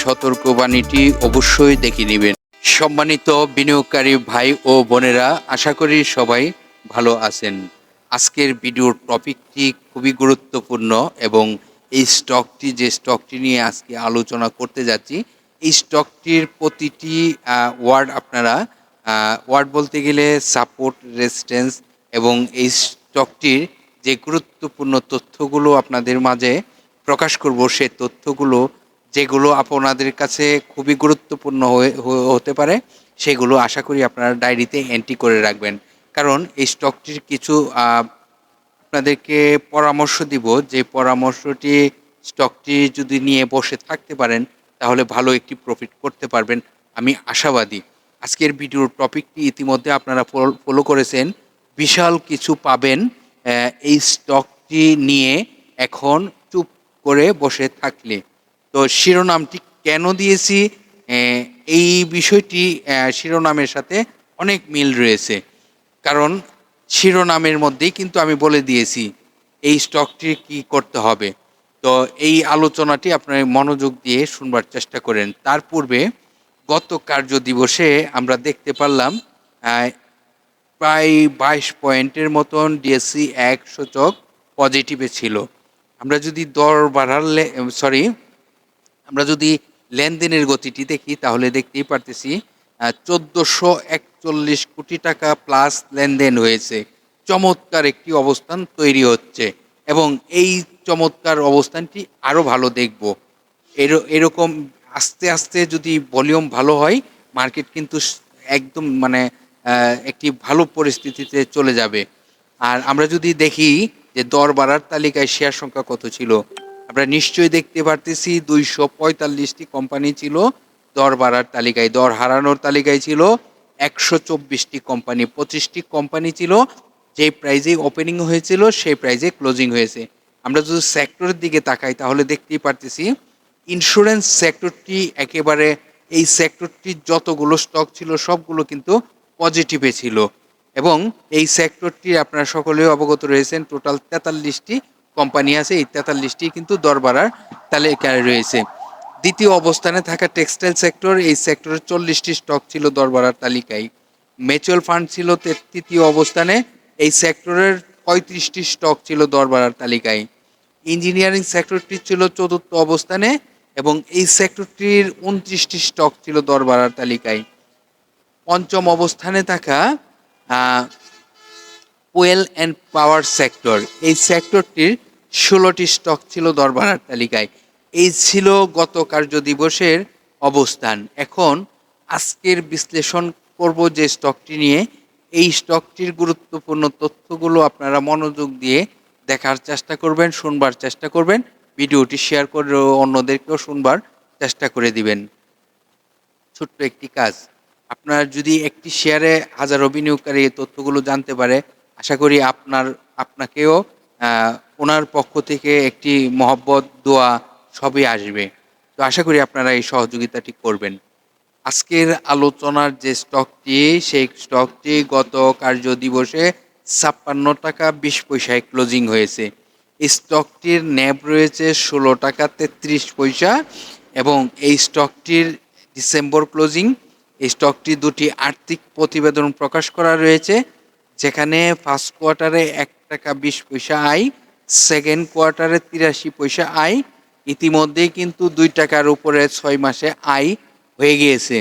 সতর্কবাণীটি অবশ্যই দেখে নেবেন। সম্মানিত বিনিয়োগকারী ভাই ও বোনেরা, আশা করি সবাই ভালো আছেন। আজকের ভিডিওর টপিকটি খুবই গুরুত্বপূর্ণ এবং এই স্টকটি, যে স্টকটি নিয়ে আজকে আলোচনা করতে যাচ্ছি, এই স্টকটির প্রতিটি ওয়ার্ড আপনারা ওয়ার্ড বলতে গেলে সাপোর্ট রেজিস্ট্যান্স এবং এই স্টকটির যে গুরুত্বপূর্ণ তথ্যগুলো আপনাদের মাঝে প্রকাশ করব সেই তথ্যগুলো যেগুলো আপনাদের কাছে খুবই গুরুত্বপূর্ণ হতে পারে, সেগুলো আশা করি আপনারা ডায়েরিতে এন্ট্রি করে রাখবেন। কারণ এই স্টকটির কিছু আপনাদেরকে পরামর্শ দিব যে পরামর্শটি স্টকটি যদি নিয়ে বসে থাকতে পারেন, তাহলে ভালো একটি প্রফিট করতে পারবেন। আমি আশাবাদী। আজকের ভিডিওর টপিকটি ইতিমধ্যে আপনারা ফলো করেছেন। বিশাল কিছু পাবেন এই স্টকটি নিয়ে এখন চুপ করে বসে থাকলে। তো শিরোনামটি কেন দিয়েছি? এই বিষয়টি শিরোনামের সাথে অনেক মিল রয়েছে। কারণ শিরোনামের মধ্যেই কিন্তু আমি বলে দিয়েছি এই স্টকটি কি করতে হবে। তো এই আলোচনাটি আপনার মনোযোগ দিয়ে শুনবার চেষ্টা করেন। তার পূর্বে গত কার্য দিবসে আমরা দেখতে পারলাম প্রায় বাইশ পয়েন্টের মতন ডিএসসি এক সূচক পজিটিভে ছিল। আমরা যদি দর বাড়ালে, সরি আমরা যদি লেনদেনের গতিটি দেখি, তাহলে দেখতেই পারতেছি চোদ্দোশো একচল্লিশ কোটি টাকা প্লাস লেনদেন হয়েছে। চমৎকার একটি অবস্থান তৈরি হচ্ছে এবং এই চমৎকার অবস্থানটি আরও ভালো দেখব। এর- এরকম আস্তে আস্তে যদি ভলিউম ভালো হয়, মার্কেট কিন্তু একদম মানে একটি ভালো পরিস্থিতিতে চলে যাবে। আর আমরা যদি দেখি যে দর বাড়ার তালিকায় শেয়ার সংখ্যা কত ছিল আমরা নিশ্চয়ই দেখতে পারতেছি দুইশো পঁয়তাল্লিশটি কোম্পানি ছিল, দর বাড়ার তালিকায়, দর হারানোর তালিকায় ছিল, একশো চব্বিশটি কোম্পানি, পঁচিশটি কোম্পানি ছিল যে প্রাইজে ওপেনিং হয়েছিল, সেই প্রাইজে ক্লোজিং হয়েছে। আমরা যদি সেক্টরের দিকে তাকাই, তাহলে দেখতেই পারতেছি ইন্স্যুরেন্স সেক্টরটি একেবারে এই সেক্টরটির যতগুলো স্টক ছিল, সবগুলো কিন্তু পজিটিভে ছিল। এবং এই সেক্টরটি আপনারা সকলেও অবগত রয়েছেন টোটাল তেতাল্লিশটি কোম্পানি আছে, এই তেতাল্লিশটি কিন্তু দরবারার তালিকায় রয়েছে। দ্বিতীয় অবস্থানে থাকা টেক্সটাইল সেক্টর, এই সেক্টরের চল্লিশটি স্টক ছিল দরবারার তালিকায়। মিউচুয়াল ফান্ড ছিল তৃতীয় অবস্থানে, এই সেক্টরের পঁয়ত্রিশটি স্টক ছিল দরবারার তালিকায়। ইঞ্জিনিয়ারিং সেক্টরটি ছিল চতুর্থ অবস্থানে এবং এই সেক্টরটির উনত্রিশটি স্টক ছিল দরবারার তালিকায়। পঞ্চম অবস্থানে থাকা ওয়েল অ্যান্ড পাওয়ার সেক্টর এই সেক্টরটির ষোলোটি স্টক ছিল দরবারার তালিকায়। এই ছিল গত কার্য দিবসের অবস্থান। এখন আজকের বিশ্লেষণ করব যে স্টকটি নিয়ে। এই স্টকটির গুরুত্বপূর্ণ তথ্যগুলো আপনারা মনোযোগ দিয়ে দেখার চেষ্টা করবেন, শুনবার চেষ্টা করবেন। ভিডিওটি শেয়ার করে অন্যদেরকেও শুনবার চেষ্টা করে দিবেন। ছোট্ট একটি কাজ। আপনার যদি একটি শেয়ারে হাজারো বিনিয়োগকারী তথ্যগুলো জানতে পারে আশা করি আপনার, আপনাকেও ওনার পক্ষ থেকে একটি মহব্বত, দোয়া সবই আসবে। তো আশা করি আপনারা এই সহযোগিতাটি করবেন। আজকের আলোচনার যে স্টকটি, সেই স্টকটি গত কার্য দিবসে ছাপ্পান্ন টাকা বিশ পয়সায় ক্লোজিং হয়েছে। এই স্টকটির ন্যাব রয়েছে ষোলো টাকা তেত্রিশ পয়সা এবং এই স্টকটির ডিসেম্বর ক্লোজিং, এই স্টকটি দুটি আর্থিক প্রতিবেদন প্রকাশ করা রয়েছে। যেখানে ফার্স্ট কোয়ার্টারে এক টাকা বিশ পয়সা আয় সেকেন্ড কোয়ার্টারে তিরাশি পয়সা আয়, ইতিমধ্যেই কিন্তু দুই টাকার উপরে ছয় মাসে আয় হয়ে গিয়েছে।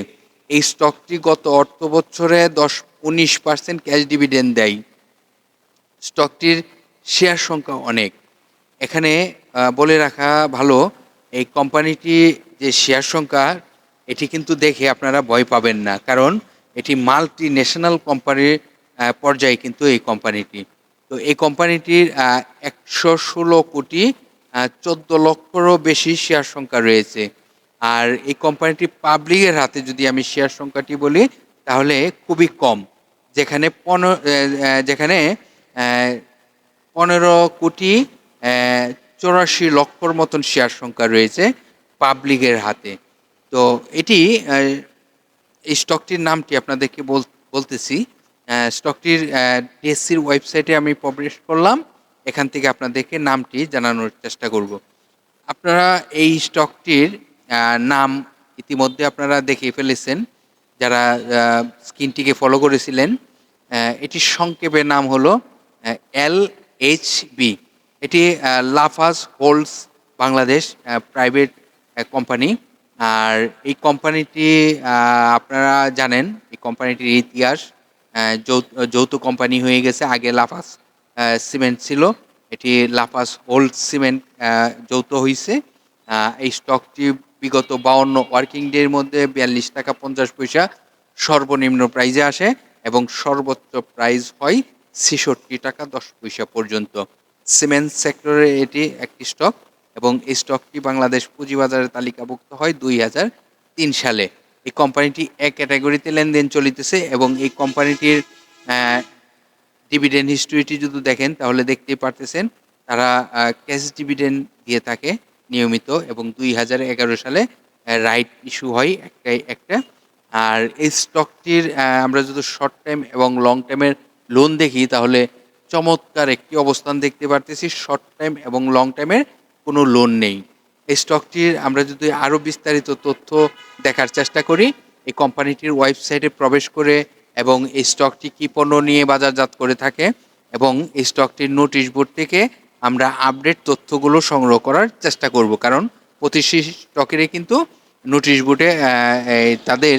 এই স্টকটি গত অর্থ বছরে দশ উনিশ পার্সেন্ট ক্যাশ ডিভিডেন্ড দেয়। স্টকটির শেয়ার সংখ্যা অনেক। এখানে বলে রাখা ভালো, এই কোম্পানিটি যে শেয়ার সংখ্যা, এটি কিন্তু দেখে আপনারা ভয় পাবেন না। কারণ, এটি মাল্টি ন্যাশনাল কোম্পানির পর্যায়ে কিন্তু এই কোম্পানিটি তো এই কোম্পানিটির একশো ষোলো কোটি চোদ্দ লক্ষরও বেশি শেয়ার সংখ্যা রয়েছে। আর এই কোম্পানিটি পাবলিকের হাতে যদি আমি শেয়ার সংখ্যাটি বলি, তাহলে খুবই কম। যেখানে পনেরো যেখানে পনেরো কোটি চৌরাশি লক্ষর মতন শেয়ার সংখ্যা রয়েছে পাবলিকের হাতে। তো এটি এই স্টকটির নামটি আপনাদেরকে বল- বলতেছি। স্টকটির ডিএসসির ওয়েবসাইটে আমি পাবলিশ করলাম। এখান থেকে আপনাদেরকে নামটি জানানোর চেষ্টা করব। আপনারা এই স্টকটির নাম ইতিমধ্যে আপনারা দেখে ফেলেছেন। যারা স্ক্রিনটিকে ফলো করেছিলেন এটির সংক্ষেপে নাম হলো এল এইচ বি এটি লাফাজ হোল্ডস বাংলাদেশ প্রাইভেট কোম্পানি আর এই কোম্পানিটি আপনারা জানেন, এই কোম্পানিটির ইতিহাস। যৌথ কোম্পানি হয়ে গেছে। আগে লাফাস সিমেন্ট ছিল। এটি লাফাস হোল্ড সিমেন্ট যৌথ হয়েছে এই স্টকটি বিগত বাউন্ন ওয়ার্কিং ডের মধ্যে বিয়াল্লিশ টাকা পঞ্চাশ পয়সা সর্বনিম্ন প্রাইজে আসে এবং সর্বোচ্চ প্রাইস হয় ছেষট্টি টাকা দশ পয়সা পর্যন্ত। সিমেন্ট সেক্টরে এটি একটি স্টক এবং এই স্টকটি বাংলাদেশ পুঁজিবাজারে তালিকাভুক্ত হয় দুই হাজার তিন সালে। এই কোম্পানিটি এক ক্যাটাগরিতে লেনদেন চলিতেছে এবং এই কোম্পানিটির ডিভিডেন্ড হিস্ট্রিটি যদি দেখেন তাহলে দেখতেই পারতেছেন তারা ক্যাশ ডিভিডেন্ড দিয়ে থাকে নিয়মিত এবং দুই হাজার এগারো সালে রাইট ইস্যু হয় একটাই একটা। আর এই স্টকটির আমরা যদি শর্ট টাইম এবং লং টাইমের লোন দেখি তাহলে চমৎকার একটি অবস্থান দেখতে পারতেছি। শর্ট টাইম এবং লং টাইমের কোনো লোন নেই। এই স্টকটির আমরা যদি আরও বিস্তারিত তথ্য দেখার চেষ্টা করি, এই কোম্পানিটির ওয়েবসাইটে প্রবেশ করে এবং এই স্টকটি কী পণ্য নিয়ে বাজারজাত করে থাকে এবং এই স্টকটির নোটিশ বোর্ড থেকে আমরা আপডেট তথ্যগুলো সংগ্রহ করার চেষ্টা করব। কারণ প্রতিটি স্টকেরই কিন্তু নোটিশ বোর্ডে তাদের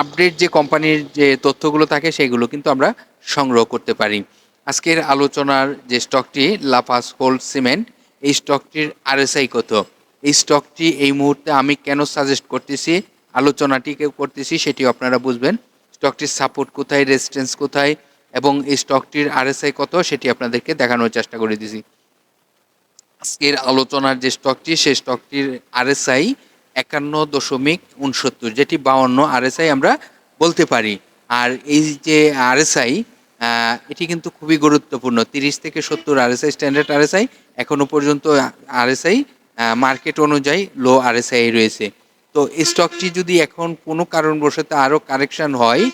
আপডেট যে কোম্পানির যে তথ্যগুলো থাকে সেগুলো কিন্তু আমরা সংগ্রহ করতে পারি। আজকের আলোচনার যে স্টকটি লাফাস হোল্ড সিমেন্ট এই স্টকটির আরএসআই কত? এই স্টকটি এই মুহূর্তে আমি কেন সাজেস্ট করতেছি আলোচনাটিকে করতেছি সেটি আপনারা বুঝবেন। স্টকটির সাপোর্ট কোথায় রেজিস্ট্যান্স কোথায়, এবং এই স্টকটির আরএসআই কত সেটি আপনাদেরকে দেখানোর চেষ্টা করে দিছি। আজকের আলোচনার যে স্টকটি সেই স্টকটির আরএসআই একান্ন দশমিক উনসত্তর, যেটি বাউন্ন আরএসআই আমরা বলতে পারি। আর এই যে আরএসআই এটি কিন্তু খুবই গুরুত্বপূর্ণ। তিরিশ থেকে সত্তর আরএসআই স্ট্যান্ডার্ড আরএসআই এখনও পর্যন্ত আরএসআই মার্কেট অনুযায়ী লো আরএসআই রয়েছে। তো স্টকটি যদি এখন কোনো কারণবশত আরও কারেকশন হয়,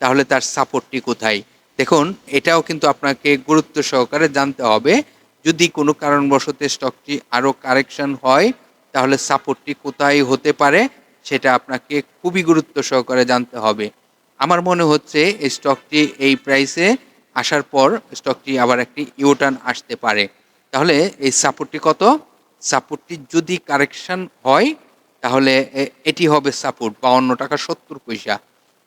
তাহলে তার সাপোর্টটি কোথায়? দেখুন, এটাও কিন্তু আপনাকে গুরুত্ব সহকারে জানতে হবে। যদি কোনো কারণবশত স্টকটি আরও কারেকশন হয়, তাহলে সাপোর্টটি কোথায় হতে পারে, সেটা আপনাকে খুবই গুরুত্ব সহকারে জানতে হবে। আমার মনে হচ্ছে এই স্টকটি এই প্রাইসে আসার পর স্টকটি আবার একটি ইউটার্ন আসতে পারে। তাহলে এই সাপোর্টটি কত? সাপোর্টটি যদি কারেকশন হয়, তাহলে এটি হবে সাপোর্ট বাউন্ন টাকা সত্তর পয়সা।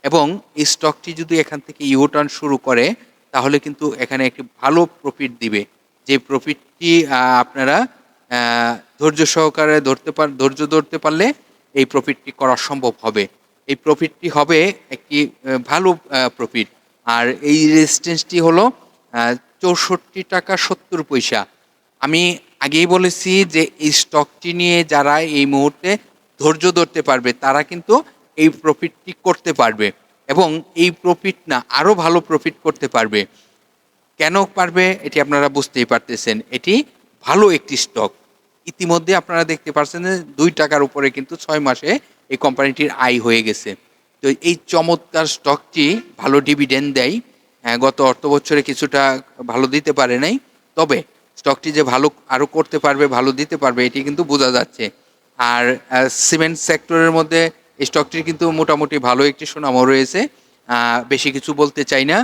এবং এই স্টকটি যদি এখান থেকে ইউটার্ন শুরু করে, তাহলে কিন্তু এখানে একটি ভালো প্রফিট দিবে। যে প্রফিটটি আপনারা ধৈর্য সহকারে ধরতে পার, ধৈর্য ধরতে পারলে এই প্রফিটটি করা সম্ভব হবে। এই প্রফিটটি হবে একটি ভালো প্রফিট। আর এই রেজিস্ট্যান্সটি হলো চৌষট্টি টাকা সত্তর পয়সা। আমি আগেই বলেছি যে এই স্টকটি নিয়ে যারা এই মুহূর্তে ধৈর্য ধরতে পারবে তারা কিন্তু এই প্রফিটটি করতে পারবে এবং এই প্রফিট না আরও ভালো প্রফিট করতে পারবে। কেন পারবে এটি আপনারা বুঝতেই পারতেছেন। এটি ভালো একটি স্টক ইতিমধ্যে আপনারা দেখতে পাচ্ছেন যে দুই টাকার উপরে কিন্তু ছয় মাসে এই কোম্পানিটির আয় হয়ে গেছে। তো এই চমৎকার স্টকটি ভালো ডিভিডেন্ড দেয়। হ্যাঁ, গত অর্থ বছরে কিছুটা ভালো দিতে পারে নাই। তবে স্টকটি যে ভালো আরও করতে পারবে, ভালো দিতে পারবে, এটি কিন্তু বোঝা যাচ্ছে। আর সিমেন্ট সেক্টরের মধ্যে স্টকটির কিন্তু মোটামুটি ভালো একটি সুনামও রয়েছে। বেশি কিছু বলতে চাই না।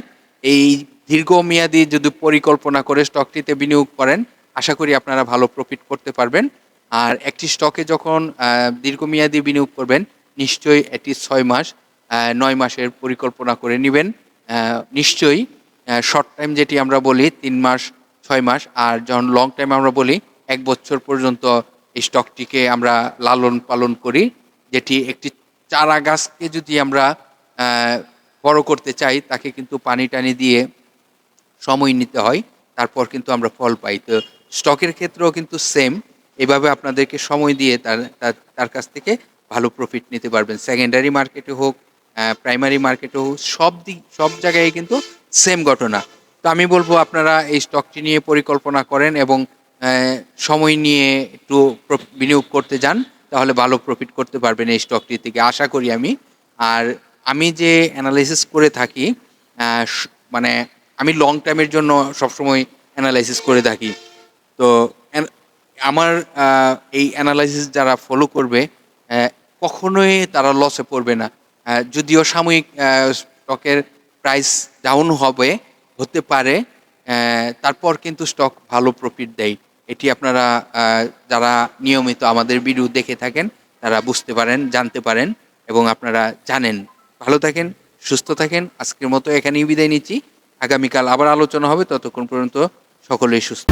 এই দীর্ঘমেয়াদী যদি পরিকল্পনা করে স্টকটিতে বিনিয়োগ করেন, আশা করি আপনারা ভালো প্রফিট করতে পারবেন। আর একটি স্টকে যখন দীর্ঘমেয়াদী বিনিয়োগ করবেন, নিশ্চয়ই এটি ছয় মাস নয় মাসের পরিকল্পনা করে নেবেন। নিশ্চয়ই শর্ট টাইম যেটি আমরা বলি, তিন মাস ছয় মাস, আর যখন লং টাইম আমরা বলি, এক বছর পর্যন্ত এই স্টকটিকে আমরা লালন পালন করি, যেটি একটি চারা গাছকে যদি আমরা বড় করতে চাই, তাকে কিন্তু পানি টানি দিয়ে সময় নিতে হয়, তারপর কিন্তু আমরা ফল পাই। তো স্টকের ক্ষেত্রেও কিন্তু সেম এভাবে আপনাদেরকে সময় দিয়ে তার- তার কাছ থেকে ভালো প্রফিট নিতে পারবেন। সেকেন্ডারি মার্কেটে হোক প্রাইমারি মার্কেটে হোক, সব দিক, সব জায়গায় কিন্তু সেম ঘটনা। তো আমি বলব আপনারা এই স্টকটি নিয়ে পরিকল্পনা করেন এবং সময় নিয়ে একটু বিনিয়োগ করতে যান, তাহলে ভালো প্রফিট করতে পারবেন এই স্টকটি থেকে, আশা করি আমি। আর আমি যে অ্যানালাইসিস করে থাকি মানে আমি লং টাইমের জন্য সবসময় অ্যানালাইসিস করে থাকি। তো আমার এই অ্যানালাইসিস যারা ফলো করবে কখনোই তারা লসে পড়বে না। যদিও সাময়িক স্টকের প্রাইস ডাউন হবে হতে পারে তারপর কিন্তু স্টক ভালো প্রফিট দেয়। এটি আপনারা যারা নিয়মিত আমাদের ভিডিও দেখে থাকেন, তারা বুঝতে পারেন, জানতে পারেন এবং আপনারা জানেন। ভালো থাকেন, সুস্থ থাকেন। আজকের মতো এখানেই বিদায় নিচ্ছি। আগামীকাল আবার আলোচনা হবে। ততক্ষণ পর্যন্ত সকলেই সুস্থ